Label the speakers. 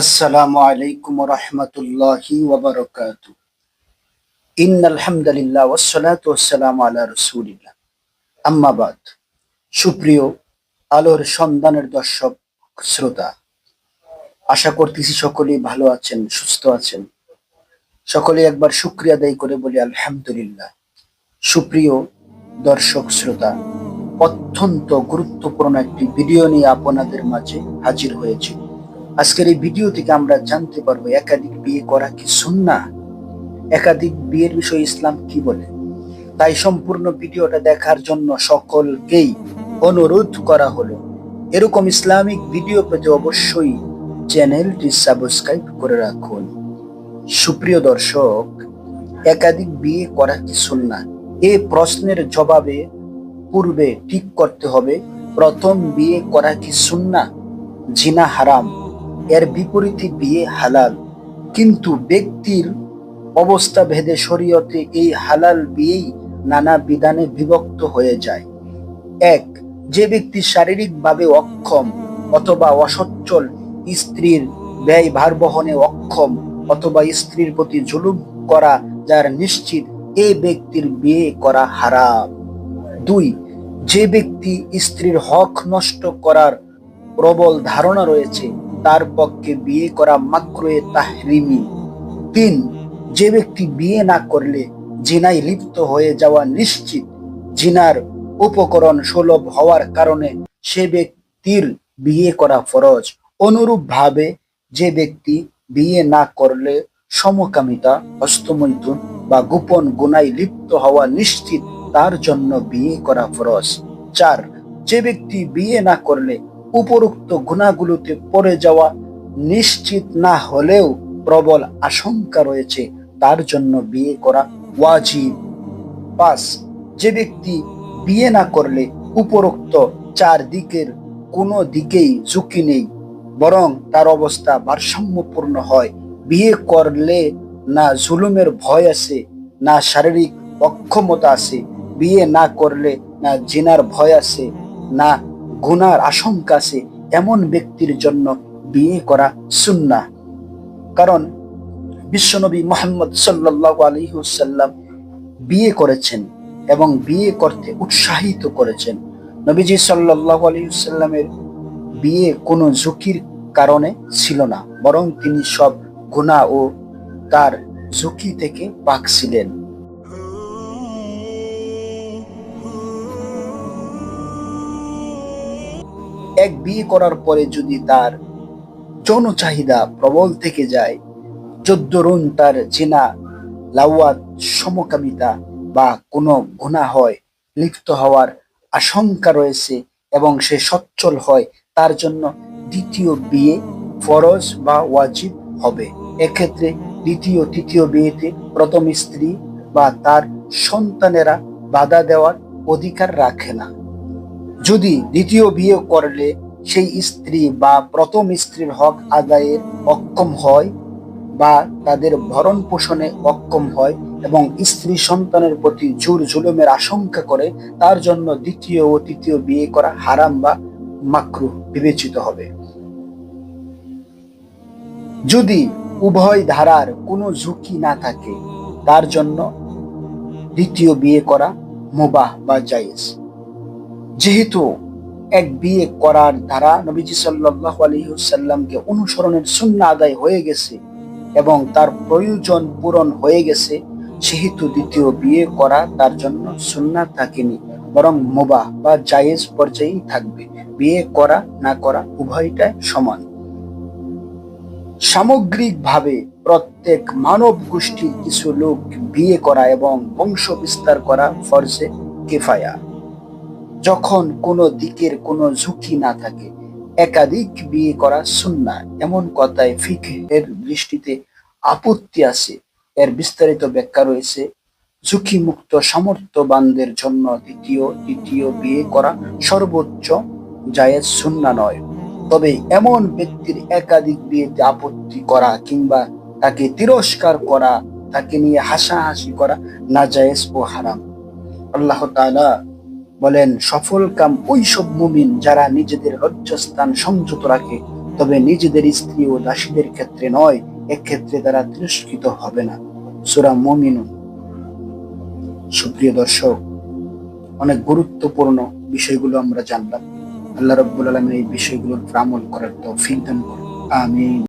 Speaker 1: আসসালামু আলাইকুম রহমতুল্লাহি ইন আলহামদুলিল্লাহ ওয়াসসালামু আলা সুপ্রিয় আলোর সন্ধানের দর্শক, শ্রোতা, আশা করতেছি সকলেই ভালো আছেন, সুস্থ আছেন। সকলে একবার শুক্রিয়া আদায় করে বলি, আলহামদুলিল্লাহ। সুপ্রিয় দর্শক, শ্রোতা অত্যন্ত গুরুত্বপূর্ণ একটি ভিডিও নিয়ে আপনাদের মাঝে হাজির হয়েছে। আজকের এই ভিডিও থেকে আমরা জানতে পারব, একাধিক বিয়ে করা কি সুন্না একাধিক বিয়ের বিষয়ে ইসলাম কি বলে? তাই সম্পূর্ণ ভিডিওটা দেখার জন্য সকলকেই অনুরোধ করা হলো, এরকম ইসলামিক ভিডিও পেতে অবশ্যই চ্যানেলটি সাবস্ক্রাইব করে রাখুন। সুপ্রিয় দর্শক, একাধিক বিয়ে করা কি সুন্না এই প্রশ্নের জবাবে পূর্বে ঠিক করতে হবে। প্রথম বিয়ে করা কি সুন্না? জিনা হারাম। এর বিপরীতে বিয়ে হালাল। কিন্তু ব্যক্তির অবস্থা ভেদে শরীয়তে এই হালাল বিয়েই নানা বিধানে বিভক্ত হয়ে যায়। এক, যে ব্যক্তি শারীরিকভাবে অক্ষম অথবা অসচ্ছল, স্ত্রীর ব্যয় ভার বহনে অক্ষম অথবা স্ত্রীর প্রতি জুলুম করা যার নিশ্চিত এই ব্যক্তির বিয়ে করা হারাম। দুই যে ব্যক্তি স্ত্রীর হক নষ্ট করার প্রবল ধারণা রয়েছে, তার পক্ষে বিয়ে করা মাকরুয়ে তাহরিমি। তিন, যে ব্যক্তি বিয়ে না করলে জিনায় লিপ্ত হয়ে যাওয়া নিশ্চিত। জিনার উপকরণ সুলভ হওয়ার কারণে সে ব্যক্তির বিয়ে করা ফরজ। অনুরূপ ভাবে যে ব্যক্তি বিয়ে না করলে সমকামিতা হস্তমৈথুন বা গোপন গুনায় লিপ্ত হওয়া নিশ্চিত। তার জন্য বিয়ে করা ফরজ। চার, যে ব্যক্তি বিয়ে না করলে উপরোক্ত গুণাগুলোতে পড়ে যাওয়া নিশ্চিত না হলেও প্রবল আশঙ্কা রয়েছে, তার জন্য বিয়ে করা ওয়াজিব। পাঁচ, যে ব্যক্তি বিয়ে না করলে উপরোক্ত চার দিকের কোনো দিকেই ঝুঁকি নেই, বরং তার অবস্থা ভারসাম্যপূর্ণ হয়। বিয়ে করলে না জুলুমের ভয় আছে না শারীরিক অক্ষমতা আছে বিয়ে না করলে না জিনার ভয় আছে, না গুনার আশঙ্কা আছে, এমন ব্যক্তির জন্য বিয়ে করা সুন্না কারণ বিশ্বনবী মোহাম্মদ সাল্লাহ আলহিহুসাল্লাম বিয়ে করেছেন এবং বিয়ে করতে উৎসাহিত করেছেন। নবীজি সাল্লাহ আলহিহুসাল্লামের বিয়ে কোনো ঝুঁকির কারণে ছিল না, বরং তিনি সব গুণা ও তার ঝুঁকি থেকে পাক ছিলেন। এক বিয়ে করার পরে যদি তার যৌন চাহিদা প্রবল থেকে যায় চোদ্দরুন তার চেনা লাউয়াত সমকামিতা বা কোনো গুণা হয়, লিপ্ত হওয়ার আশঙ্কা রয়েছে এবং সে সচ্ছল হয়, তার জন্য দ্বিতীয় বিয়ে ফরজ বা ওয়াজিব হবে। এক্ষেত্রে দ্বিতীয়, তৃতীয় বিয়েতে প্রথম স্ত্রী বা তার সন্তানেরা বাধা দেওয়ার অধিকার রাখে না। যদি দ্বিতীয় বিয়ে করলে সেই স্ত্রী বা প্রথম স্ত্রীর হক আদায়ে অক্ষম হয় বা তাদের ভরণ পোষণে অক্ষম হয় এবং স্ত্রী সন্তানের প্রতি জোর জুলুমের আশঙ্কা করে, তার জন্য দ্বিতীয় ও তৃতীয় বিয়ে করা হারাম বা মাকরু বিবেচিত হবে। যদি উভয় ধারার কোনো ঝুঁকি না থাকে, তার জন্য দ্বিতীয় বিয়ে করা মোবাহ বা জায়েজ। যেহেতু এক বিয়ে করার দ্বারা নবীজি সাল্লাহ আলহিহসাল্লামকে অনুসরণের শূন্য আদায় হয়ে গেছে এবং তার প্রয়োজন পূরণ হয়ে গেছে, সেহেতু দ্বিতীয় বিয়ে করা তার জন্য সুন্না থাকেনি, বরং মোবাহ বা জায়েজ পর্যায়েই থাকবে। বিয়ে করা না করা উভয়টাই সমান। সামগ্রিকভাবে প্রত্যেক মানব গোষ্ঠীর কিছু লোক বিয়ে করা এবং বংশ বিস্তার করা ফরজে কেফায়া। যখন কোনো দিকের কোনো ঝুঁকি না থাকে, একাধিক বিয়ে করা সুন্না, এমন কথায় ফিকের দৃষ্টিতে আপত্তি আছে। এর বিস্তারিত ব্যাখ্যা রয়েছে ঝুঁকি মুক্ত সামর্থ্যবানদের জন্য দ্বিতীয়, তৃতীয় বিয়ে করা সর্বোচ্চ জায়েজ সুন্না নয়। তবে এমন ব্যক্তির একাধিক বিয়েতে আপত্তি করা কিংবা তাকে তিরস্কার করা, তাকে নিয়ে হাসাহাসি করা না জায়েজ ও হারাম। আল্লাহ তাআলা বলেন, সফল কাম ওই মুমিন যারা নিজেদের লজ্জাস্থান সংযত রাখে, তবে নিজেদের স্ত্রী ও দাসীদের ক্ষেত্রে নয়, এক্ষেত্রে তারা তিরস্কৃত হবে না। সুরা মমিনুন। সুপ্রিয় দর্শক, অনেক গুরুত্বপূর্ণ বিষয়গুলো আমরা জানলাম। আল্লাহ রব্বুল আলমের এই বিষয়গুলোর আমল করার তৌফিক দান করুন। আমিন।